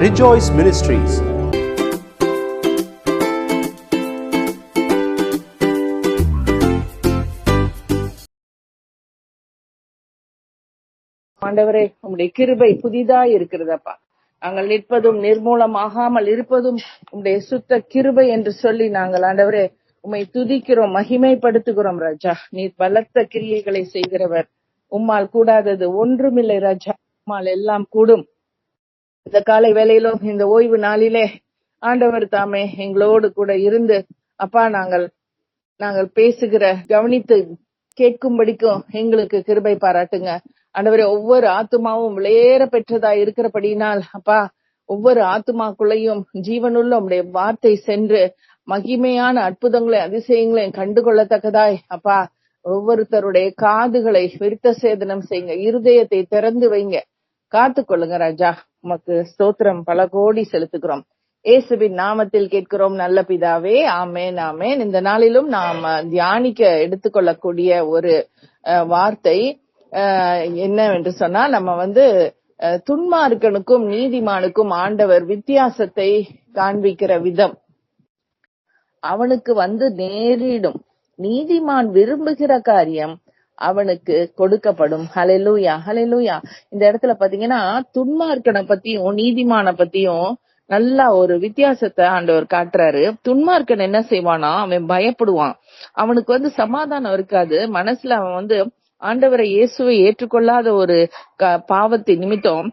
Rejoice Ministries. ஆண்டவரே உங்களுடைய கிருபை புதிதா இருக்கிறதப்பா. நாங்கள் நிற்பதும் நிர்மூலமாகாமல் இருப்பதும் உங்களுடைய சுத்த கிருபை என்று சொல்லி நாங்கள் ஆண்டவரே உம்மை துதிக்கிறோம் மகிமைப்படுத்துகிறோம் ராஜா. நீர் பலத்த கிரியைகளை செய்கிறவர். உம்மால் கூடாதது ஒன்றுமில்லை ராஜா. ஆத்மால் எல்லாம் கூடும். இந்த காலை வேலையிலும் இந்த ஓய்வு நாளிலே ஆண்டவர் தாமே எங்களோடு கூட இருந்து அப்பா நாங்கள் நாங்கள் பேசுகிற கவனித்து கேட்கும்படிக்கும் எங்களுக்கு கிருபை பாராட்டுங்க. ஆண்டவரே ஒவ்வொரு ஆத்துமாவும் விளையேற பெற்றதா இருக்கிறபடினால் அப்பா ஒவ்வொரு ஆத்மாக்குள்ளையும் ஜீவனுள்ள உடைய வார்த்தை சென்று மகிமையான அற்புதங்களை அதிசயங்களையும் கண்டுகொள்ளத்தக்கதாய் அப்பா ஒவ்வொருத்தருடைய காதுகளை விருத்த சேதனம் செய்யுங்க. இருதயத்தை திறந்து வைங்க. காத்து கொள்ளுங்க ராஜா. உமக்கு ஸ்தோத்திரம் பல கோடி செலுத்துகிறோம். இயேசுவின் நாமத்தில் கேட்கிறோம் நல்ல பிதாவே ஆமேன் ஆமேன். இந்த நாளிலும் நாம் தியானிக்க எடுத்துக்கொள்ளக்கூடிய ஒரு அஹ், வார்த்தை என்னவென்று சொன்னா நம்ம வந்து அஹ், துன்மார்க்கனுக்கும் நீதிமானுக்கும் ஆண்டவர் வித்தியாசத்தை காண்பிக்கிற விதம். அவனுக்கு வந்து நேரிடும். நீதிமான் விரும்புகிற காரியம் அவனுக்கு கொடுக்கப்படும். ஹலெலூயா ஹலெலூயா இந்த இடத்துல பாத்தீங்கன்னா துன்மார்க்கனை பத்தியும் நீதிமான பத்தியும் நல்லா ஒரு வித்தியாசத்தை ஆண்டவர் காட்டுறாரு. துன்மார்க்கன் என்ன செய்வானா அவன் பயப்படுவான். அவனுக்கு வந்து சமாதானம் இருக்காது. மனசுல அவன் வந்து ஆண்டவரை இயேசுவை ஏற்றுக்கொள்ளாத ஒரு க- பாவத்தின் நிமித்தம்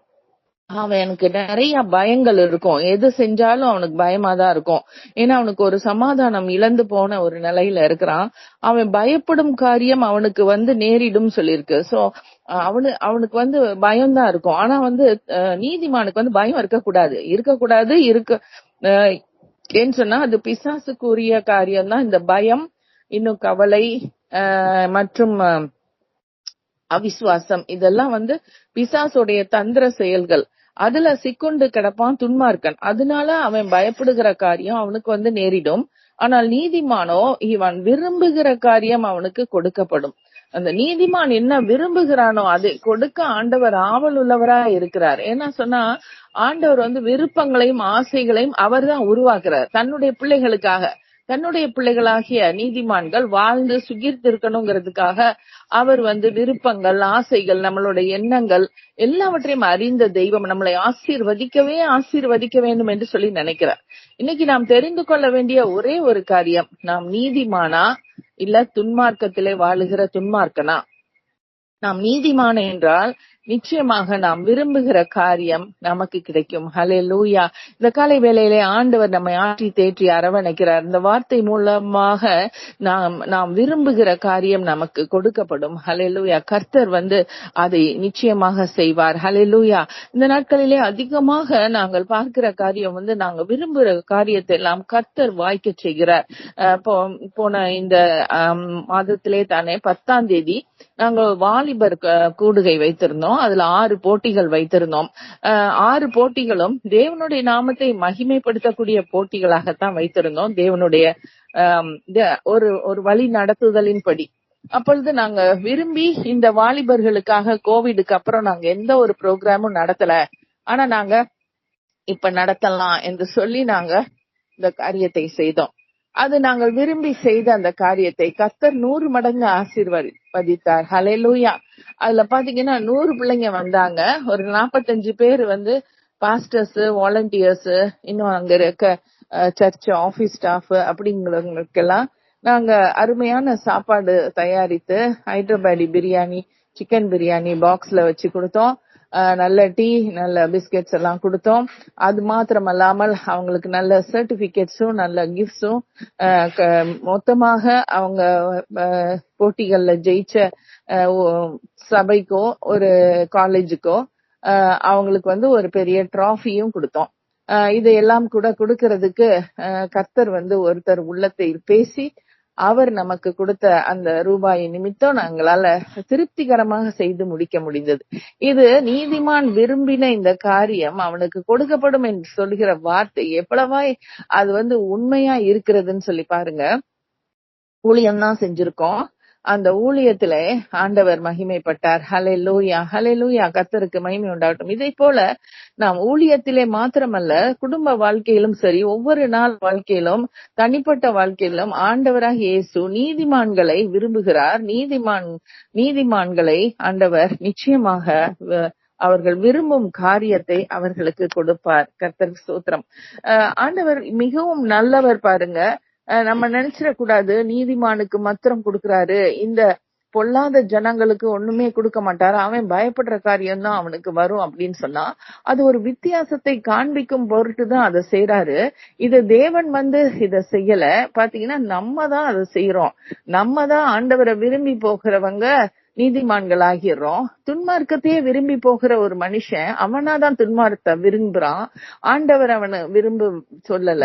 அவனுக்கு நிறைய பயங்கள் இருக்கும். எது செஞ்சாலும் அவனுக்கு பயமா தான் இருக்கும். ஏன்னா அவனுக்கு ஒரு சமாதானம் இழந்து போன ஒரு நிலையில இருக்கிறான். அவன் பயப்படும் காரியம் அவனுக்கு வந்து நேரிடும் சொல்லியிருக்கு. சோ அவனு அவனுக்கு வந்து பயம் தான் இருக்கும். ஆனா வந்து நீதிமானுக்கு வந்து பயம் இருக்கக்கூடாது. இருக்கக்கூடாது இருக்க அஹ், ஏன்னு சொன்னா அது பிசாசுக்குரிய காரியம் தான் இந்த பயம் இன்னும் கவலை மற்றும் அவிசுவாசம் இதெல்லாம் வந்து பிசாசுடைய தந்திர செயல்கள். அதுல சிக்குண்டு கிடப்பான் துன்மார்க்கன். அதனால அவன் பயப்படுகிற காரியம் அவனுக்கு வந்து நேரிடும். ஆனால் நீதிமானோ இவன் விரும்புகிற காரியம் அவனுக்கு கொடுக்கப்படும். அந்த நீதிமான் என்ன விரும்புகிறானோ அதை கொடுக்க ஆண்டவர் ஆவல் உள்ளவரா இருக்கிறார். ஏன்னா சொன்னா ஆண்டவர் வந்து விருப்பங்களையும் ஆசைகளையும் அவர்தான் உருவாக்குறார். தன்னுடைய பிள்ளைகளுக்காக. தன்னுடைய பிள்ளைகளாகிய நீதிமான்கள் வாழ்ந்து சுகிர்த்திருக்கணுங்கிறதுக்காக அவர் வந்து விருப்பங்கள் ஆசைகள் நம்மளுடைய எண்ணங்கள் எல்லாவற்றையும் அறிந்த தெய்வம். நம்மளை ஆசீர்வதிக்கவே ஆசீர்வதிக்க வேண்டும் என்று சொல்லி நினைக்கிறார். இன்னைக்கு நாம் தெரிந்து கொள்ள வேண்டிய ஒரே ஒரு காரியம் நாம் நீதிமானா இல்ல துன்மார்க்கத்திலே வாழுகிற துன்மார்க்கனா? நாம் நீதிமான என்றால் நிச்சயமாக நாம் விரும்புகிற காரியம் நமக்கு கிடைக்கும். ஹலே லூயா இந்த காலை வேளையிலே ஆண்டவர் நம்மை ஆற்றி தேற்றி அரவணைக்கிறார். இந்த வார்த்தை மூலமாக நாம் நாம் விரும்புகிற காரியம் நமக்கு கொடுக்கப்படும். ஹலே லூயா கர்த்தர் வந்து அதை நிச்சயமாக செய்வார். ஹலே லூயா இந்த நாட்களிலே அதிகமாக நாங்கள் பார்க்கிற காரியம் வந்து நாங்க விரும்புகிற காரியத்தை எல்லாம் கர்த்தர் வாய்க்க செய்கிறார். அஹ் போன இந்த மாதத்திலே தானே பத்தாம் தேதி நாங்கள் வாலிபர் கூடுகை வைத்திருந்தோம். அதுல ஆறு போட்டிகள் வைத்திருந்தோம். அஹ் ஆறு போட்டிகளும் தேவனுடைய நாமத்தை மகிமைப்படுத்தக்கூடிய போட்டிகளாகத்தான் வைத்திருந்தோம். தேவனுடைய ஒரு ஒரு வழி நடத்துதலின்படி. அப்பொழுது நாங்க விரும்பி இந்த வாலிபர்களுக்காக கோவிடுக்கு அப்புறம் நாங்க எந்த ஒரு ப்ரோக்ராமும் நடத்தல. ஆனா நாங்க இப்ப நடத்தலாம் என்று சொல்லி நாங்க இந்த காரியத்தை செய்தோம். அது நாங்கள் விரும்பி செய்த அந்த காரியத்தை கத்தர் நூறு மடங்கு ஆசீர்வதித்தார். ஹalleluya. அதுல பாத்தீங்கன்னா நூறு பிள்ளைங்க வந்தாங்க. ஒரு நாற்பத்தஞ்சு பேர் வந்து பாஸ்டர்ஸ் வாலண்டியர்ஸ் இன்னும் அங்க இருக்க சர்ச் ஆபீஸ் ஸ்டாஃப் அப்படிங்கிறவங்களுக்கெல்லாம் நாங்க அருமையான சாப்பாடு தயாரித்து ஹைதராபாடி பிரியாணி சிக்கன் பிரியாணி பாக்ஸ்ல வச்சு கொடுத்தோம். நல்ல டீ நல்ல பிஸ்கெட்ஸ் எல்லாம் கொடுத்தோம். அது மாத்திரம் அல்லாமல் அவங்களுக்கு நல்ல சர்டிபிகேட்ஸும் நல்ல கிஃப்ட்ஸும் மொத்தமாக அவங்க அஹ், போட்டிகள்ல ஜெயிச்ச அஹ், சபைக்கோ ஒரு காலேஜுக்கோ அவங்களுக்கு வந்து ஒரு பெரிய டிராஃபியும் கொடுத்தோம். அஹ், இதையெல்லாம் கூட கொடுக்கறதுக்கு அஹ், கர்த்தர் வந்து ஒருத்தர் உள்ளத்தை பேசி அவர் நமக்கு கொடுத்த அந்த ரூபாய் நிமித்தம் நாங்களால திருப்திகரமாக செய்து முடிக்க முடிந்தது. இது நீதிமான் விரும்பின இந்த காரியம் அவனுக்கு கொடுக்கப்படும் என்று சொல்கிற வார்த்தை எவ்வளவாய் அது வந்து உண்மையா இருக்கிறதுன்னு சொல்லி பாருங்க. ஊழியம் தான் செஞ்சிருக்கோம். அந்த ஊழியத்திலே ஆண்டவர் மகிமைப்பட்டார். ஹalleluya லூயா கர்த்தருக்கு மகிமை உண்டாகட்டும். இதை போல நாம் ஊழியத்திலே மாத்திரமல்ல குடும்ப வாழ்க்கையிலும் சரி ஒவ்வொரு நாள் வாழ்க்கையிலும் தனிப்பட்ட வாழ்க்கையிலும் ஆண்டவராக இயேசு நீதிமான்களை விரும்புகிறார். நீதிமான் நீதிமான்களை ஆண்டவர் நிச்சயமாக அவர்கள் விரும்பும் காரியத்தை அவர்களுக்கு கொடுப்பார். கர்த்தர் சூத்திரம் ஆண்டவர் மிகவும் நல்லவர் பாருங்க. நம்ம நினைச்சிட கூடாது நீதிமானுக்கு மத்திரம் கொடுக்கறாரு. இந்த பொல்லாத ஜனங்களுக்கு ஒண்ணுமே கொடுக்க மாட்டாரு. அவன் பயப்படுற காரியம் தான் அவனுக்கு வரும் அப்படின்னு சொன்னா அது ஒரு வித்தியாசத்தை காண்பிக்கும் பொருட்டு தான் அதை செய்யறாரு இது தேவன் வந்து இத செய்யல. பாத்தீங்கன்னா நம்ம தான் அதை செய்யறோம் நம்ம தான் ஆண்டவரை விரும்பி போகிறவங்க நீதிமான்கள் ஆகிறோம் துன்மார்க்கத்தையே விரும்பி போகிற ஒரு மனுஷன் அவனாதான் துன்மார்த்த விரும்புறான். ஆண்டவர் அவனை விரும்ப சொல்லல.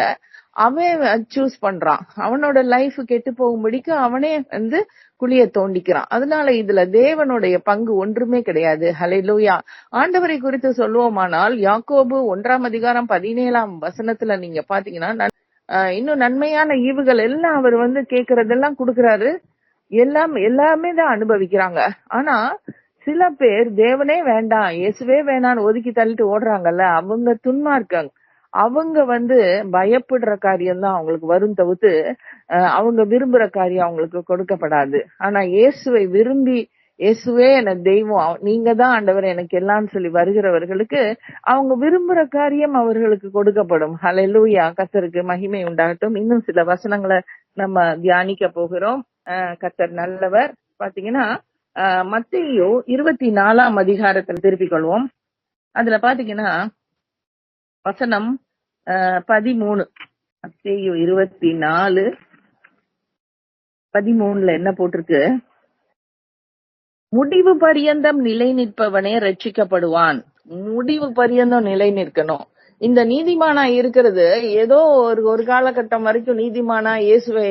அவன் சூஸ் பண்றான். அவனோட லைஃப் கெட்டு போகும்படிக்கு அவனே வந்து குழிய தோண்டிக்கிறான். அதனால இதுல தேவனுடைய பங்கு ஒன்றுமே கிடையாது. ஹலெலூயா ஆண்டவரை குறித்து சொல்லுவோமானால் யாக்கோபு ஒன்றாம் அதிகாரம் பதினேழாம் வசனத்துல நீங்க பாத்தீங்கன்னா நன்- ஆஹ் இன்னும் நன்மையான ஈவுகள் எல்லாம் அவர் வந்து கேக்குறதெல்லாம் கொடுக்கறாரு. எல்லாம் எல்லாமே தான் அனுபவிக்கிறாங்க. ஆனா சில பேர் தேவனே வேண்டாம் இயேசுவே வேணான்னு ஒதுக்கி தள்ளிட்டு ஓடுறாங்கல்ல அவங்க துன்மார்க்கங்க. அவங்க வந்து பயப்படுற காரியம் தான் அவங்களுக்கு வரும் தவிர்த்து அஹ், அவங்க விரும்புற காரியம் அவங்களுக்கு கொடுக்கப்படாது. ஆனா இயேசுவை விரும்பி இயேசுவே எனக்கு தெய்வம் நீங்க தான் ஆண்டவர் எனக்கு எல்லாம் சொல்லி வருகிறவர்களுக்கு அவங்க விரும்புற காரியம் அவர்களுக்கு கொடுக்கப்படும். ஹலெலூயா கத்தருக்கு மகிமை உண்டாகட்டும். இன்னும் சில வசனங்களை நம்ம தியானிக்க போகிறோம். கத்தர் நல்லவர். பாத்தீங்கன்னா அஹ், இருபத்தி நாலாம் அதிகாரத்தில் திருப்பிக் கொள்வோம். அதுல பாத்தீங்கன்னா வசனம் பதிமூணு. மத்தேயு இருபத்தி நாலு பதிமூணுல என்ன போட்டிருக்கு? முடிவு பரியந்தம் நிலை நிற்பவனே ரட்சிக்கப்படுவான். முடிவு பரியந்தம் நிலை நிற்கணும் இந்த நீதிமானா இருக்கிறது ஏதோ ஒரு ஒரு காலகட்டம் வரைக்கும் நீதிமானா இயேசுவை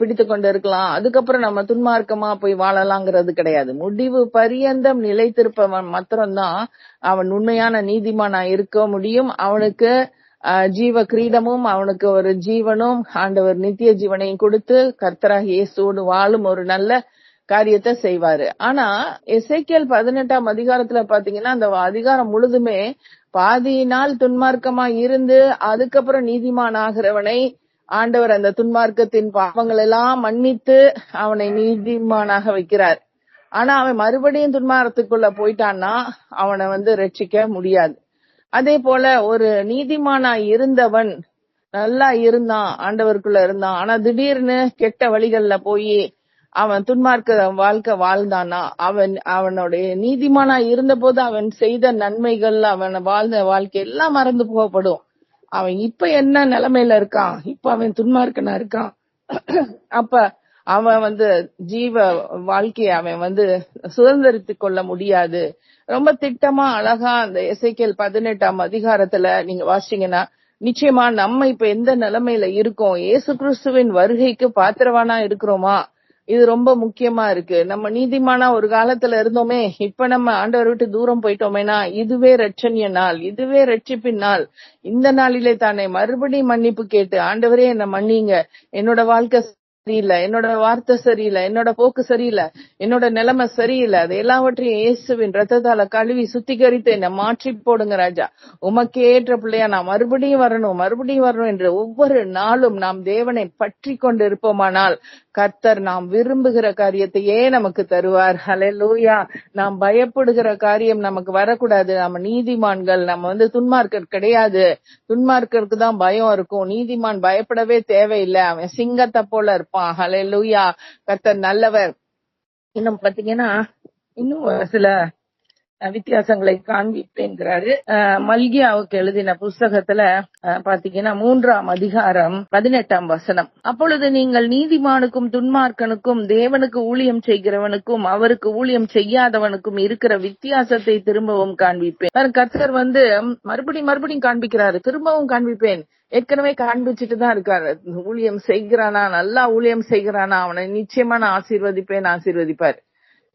பிடித்து கொண்டு இருக்கலாம் அதுக்கப்புறம் நம்ம துன்மார்க்கமா போய் வாழலாங்கிறது கிடையாது. முடிவு பரியந்தம் நிலைத்திருப்பவன் மாத்திரம்தான் அவன் உண்மையான நீதிமானா இருக்க முடியும். அவனுக்கு ஜீவ கிரீடமும் அவனுக்கு ஒரு ஜீவனும் ஆண்டவர் நித்திய ஜீவனையும் கொடுத்து கர்த்தராக இயேசுவோடு வாழும் ஒரு நல்ல காரியத்தை செய்வாரு. ஆனா எசேக்கியல் பதினெட்டாம் அதிகாரத்துல பாத்தீங்கன்னா அந்த அதிகாரம் முழுதுமே பாதி நாள் துன்மார்க்கமா இருந்து அதுக்கப்புறம் நீதிமான் ஆகிறவனை ஆண்டவர் அந்த துன்மார்க்கத்தின் பாவங்கள் எல்லாம் மன்னித்து அவனை நீதிமானாக வைக்கிறார். ஆனா அவன் மறுபடியும் துன்மாரத்துக்குள்ள போயிட்டான்னா அவனை வந்து ரட்சிக்க முடியாது. அதே போல ஒரு நீதிமானா இருந்தவன் நல்லா இருந்தான் ஆண்டவருக்குள்ள இருந்தான். ஆனா திடீர்னு கெட்ட வழிகள்ல போய் அவன் துன்மார்க்க வாழ்க்கை வாழ்ந்தானா? அவன் அவனுடைய நீதிமானா இருந்தபோது அவன் செய்த நன்மைகள் அவன் வாழ்ந்த வாழ்க்கை எல்லாம் மறந்து போகப்படும். அவன் இப்ப என்ன நிலைமையில இருக்கான்? இப்ப அவன் துன்மார்க்கனா இருக்கான்? அப்ப அவன் வந்து ஜீவ வாழ்க்கையை அவன் வந்து சுதந்திரித்துக் கொள்ள முடியாது. ரொம்ப திட்டமா அழகா அந்த இசைக்கல் பதினெட்டாம் அதிகாரத்துல நீங்க வாசிச்சீங்கன்னா நிச்சயமா நம்ம இப்ப எந்த நிலைமையில இருக்கோம்? இயேசு கிறிஸ்துவின் வருகைக்கு பாத்திரவானா இருக்கிறோமா? இது ரொம்ப முக்கியமா இருக்கு. நம்ம நீதிமானா ஒரு காலத்துல இருந்தோமே இப்ப நம்ம ஆண்டவர் விட்டு தூரம் போயிட்டோமேனா இதுவே ரட்சணிய நாள் இதுவே ரட்சிப்பின் நாள். இந்த நாளிலே தானே மறுபடியும் மன்னிப்பு கேட்டு ஆண்டவரே என்ன மன்னிங்க. என்னோட வாழ்க்கை சரியில்லை என்னோட வார்த்தை சரியில்லை என்னோட போக்கு சரியில்லை என்னோட நிலைமை சரியில்லை அது எல்லாவற்றையும் இயேசுவின் ரத்தத்தால கழுவி சுத்திகரித்து என்னை மாற்றி போடுங்க ராஜா. உமக்கு ஏற்ற பிள்ளையா நான் மறுபடியும் வரணும் மறுபடியும் வரணும் என்று ஒவ்வொரு நாளும் நாம் தேவனை பற்றி கொண்டு இருப்போமானால் கர்த்தர் நாம் விரும்புகிற காரியத்தையே நமக்கு தருவார். லூயா நாம் பயப்படுகிற காரியம் நமக்கு வரக்கூடாது. நம்ம நீதிமான்கள் நம்ம வந்து துன்மார்க்கர் கிடையாது. துன்மார்க்கருக்கு தான் பயம் இருக்கும். நீதிமான் பயப்படவே தேவையில்லை. அவன் சிங்கத்தை போல இருப்பான். ஹalleluya கர்த்தர் நல்லவர். இன்னும் பாத்தீங்கன்னா இன்னும் ஒரு சில வித்தியாசங்களை காண்பிப்பேங்கிறாரு மல்கியாவுக்கு எழுதின புஸ்தகத்துல பாத்தீங்கன்னா மூன்றாம் அதிகாரம் பதினெட்டாம் வசனம். அப்பொழுது நீங்கள் நீதிமானுக்கும் துன்மார்க்கனுக்கும் தேவனுக்கு ஊழியம் செய்கிறவனுக்கும் அவருக்கு ஊழியம் செய்யாதவனுக்கும் இருக்கிற வித்தியாசத்தை திரும்பவும் காண்பிப்பேன். கர்த்தர் வந்து மறுபடியும் மறுபடியும் காண்பிக்கிறாரு. திரும்பவும் காண்பிப்பேன். ஏற்கனவே காண்பிச்சுட்டு தான் இருக்காரு. ஊழியம் செய்கிறானா? நல்லா ஊழியம் செய்கிறானா? அவனை நிச்சயமா நான் ஆசீர்வதிப்பேன் ஆசீர்வதிப்பார்.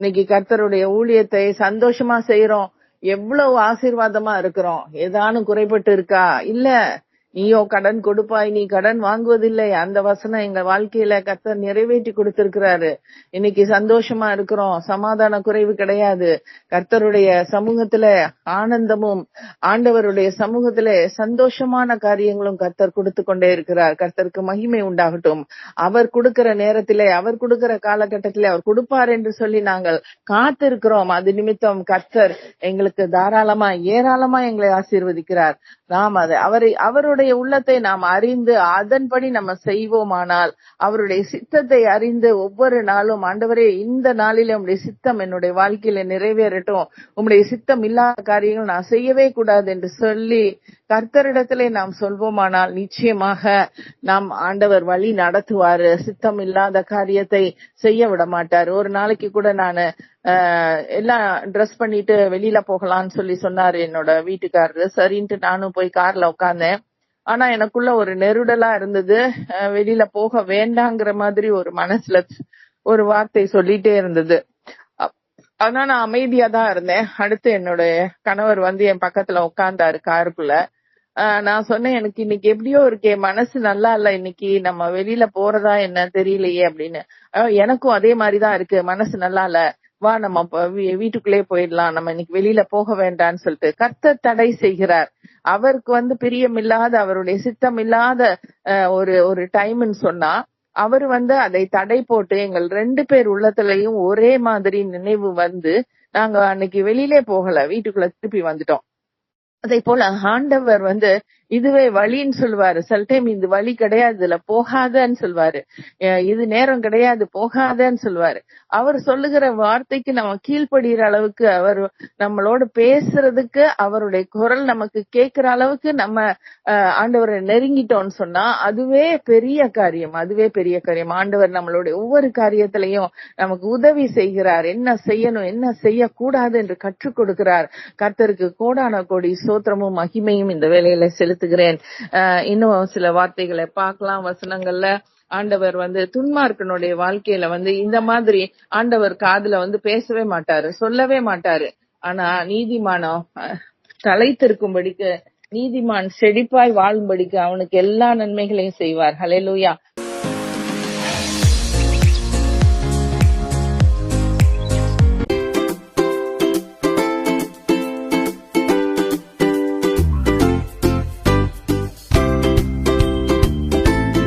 இன்னைக்கு கர்த்தருடைய ஊழியத்தை சந்தோஷமா செய்யறோம் எவ்வளவு ஆசீர்வாதமா இருக்கிறோம். ஏதானும் குறைபட்டு இருக்கா? இல்ல. நீயோ கடன் கொடுப்பாய் நீ கடன் வாங்குவதில்லை. அந்த வசனம் எங்க வாழ்க்கையில கர்த்தர் நிறைவேற்றி கொடுத்திருக்கிறாரு. இன்னைக்கு சந்தோஷமா இருக்கிறோம். சமாதான குறைவு கிடையாது. கர்த்தருடைய சமூகத்துல ஆனந்தமும் ஆண்டவருடைய சமூகத்துல சந்தோஷமான காரியங்களும் கர்த்தர் கொடுத்து கொண்டே இருக்கிறார். கர்த்தருக்கு மகிமை உண்டாகட்டும். அவர் கொடுக்கிற நேரத்திலே அவர் கொடுக்கிற காலகட்டத்திலே அவர் கொடுப்பார் என்று சொல்லி நாங்கள் காத்திருக்கிறோம். அது நிமித்தம் கர்த்தர் எங்களுக்கு தாராளமா ஏராளமா எங்களை ஆசீர்வதிக்கிறார். நாம் அதை அவரை அவருடைய உள்ளத்தை நாம் அறிந்து அதன்படி நம்ம செய்வோமானால் அவருடைய சித்தத்தை அறிந்து ஒவ்வொரு நாளும் ஆண்டவரே இந்த நாளிலே உங்களுடைய சித்தம் என்னுடைய வாழ்க்கையில நிறைவேறட்டும். உங்களுடைய சித்தம் இல்லாத காரியங்கள் நான் செய்யவே கூடாது என்று சொல்லி கர்த்தரிடத்திலே நாம் சொல்வோமானால் நிச்சயமாக நாம் ஆண்டவர் வழி நடத்துவாரு. சித்தம் இல்லாத காரியத்தை செய்ய விட மாட்டார். ஒரு நாளைக்கு கூட நானு ஆஹ் எல்லாம் ட்ரெஸ் பண்ணிட்டு வெளியில போகலாம்னு சொல்லி சொன்னாரு என்னோட வீட்டுக்காரரு. சரின்ட்டு நானும் போய் கார்ல உட்கார்ந்தேன். ஆனா எனக்குள்ள ஒரு நெருடலா இருந்தது. அஹ் வெளியில போக வேண்டாங்கிற மாதிரி ஒரு மனசுல ஒரு வார்த்தை சொல்லிட்டே இருந்தது. அப்- ஆனா நான் அமைதியா தான் இருந்தேன். அடுத்து என்னோட கணவர் வந்து என் பக்கத்துல உட்கார்ந்தாரு காருக்குள்ள. ஆஹ் நான் சொன்னேன் எனக்கு இன்னைக்கு எப்படியோ இருக்கே மனசு நல்லா இல்ல இன்னைக்கு நம்ம வெளியில போறதா என்ன தெரியலையே அப்படின்னு. எனக்கும் அதே மாதிரிதான் இருக்கு மனசு நல்லா இல்ல. வா நம்ம வீ- வீட்டுக்குள்ளே போயிடலாம். நம்ம இன்னைக்கு வெளியில போக வேண்டாம்னு சொல்லிட்டு கர்த்தர் தடை செய்கிறார். அவருக்கு வந்து பிரியமில்லாத அவருடைய சித்தம் இல்லாத ஒரு ஒரு டைம்னு சொன்னா அவர் வந்து அதை தடை போட்டு எங்கள் ரெண்டு பேர் உள்ளத்துலயும் ஒரே மாதிரி நினைவு வந்து நாங்க அன்னைக்கு வெளியிலே போகல வீட்டுக்குள்ள திருப்பி வந்துட்டோம். அதே போல ஆண்டவர் வந்து இதுவே வழின்னு சொல்லுவாரு சில டைம் இது வழி கிடையாது இதுல போகாதன்னு சொல்லுவாரு இது நேரம் கிடையாது போகாதன்னு சொல்லுவாரு அவர் சொல்லுகிற வார்த்தைக்கு நம்ம கீழ்ப்படுகிற அளவுக்கு அவர் நம்மளோட பேசுறதுக்கு அவருடைய குரல் நமக்கு கேட்கிற அளவுக்கு நம்ம அஹ், ஆண்டவரை நெருங்கிட்டோம்னு சொன்னா அதுவே பெரிய காரியம் அதுவே பெரிய காரியம். ஆண்டவர் நம்மளுடைய ஒவ்வொரு காரியத்திலையும் நமக்கு உதவி செய்கிறார். என்ன செய்யணும் என்ன செய்யக்கூடாது என்று கற்றுக் கொடுக்கிறார். கர்த்தருக்கு கோடான கோடி சோத்திரமும் மகிமையும் இந்த வேலையில செலுத்துகிறேன் இன்னும் சில வார்த்தைகளை பார்க்கலாம். வசனங்கள்ல ஆண்டவர் வந்து துன்மார்க்கனுடைய வாழ்க்கையில வந்து இந்த மாதிரி ஆண்டவர் காதுல வந்து பேசவே மாட்டாரு சொல்லவே மாட்டாரு. ஆனா நீதிமானம் தலைத்திருக்கும்படிக்கு நீதிமான் செழிப்பாய் வாழும்படிக்கு அவனுக்கு எல்லா நன்மைகளையும் செய்வார். ஹalleluya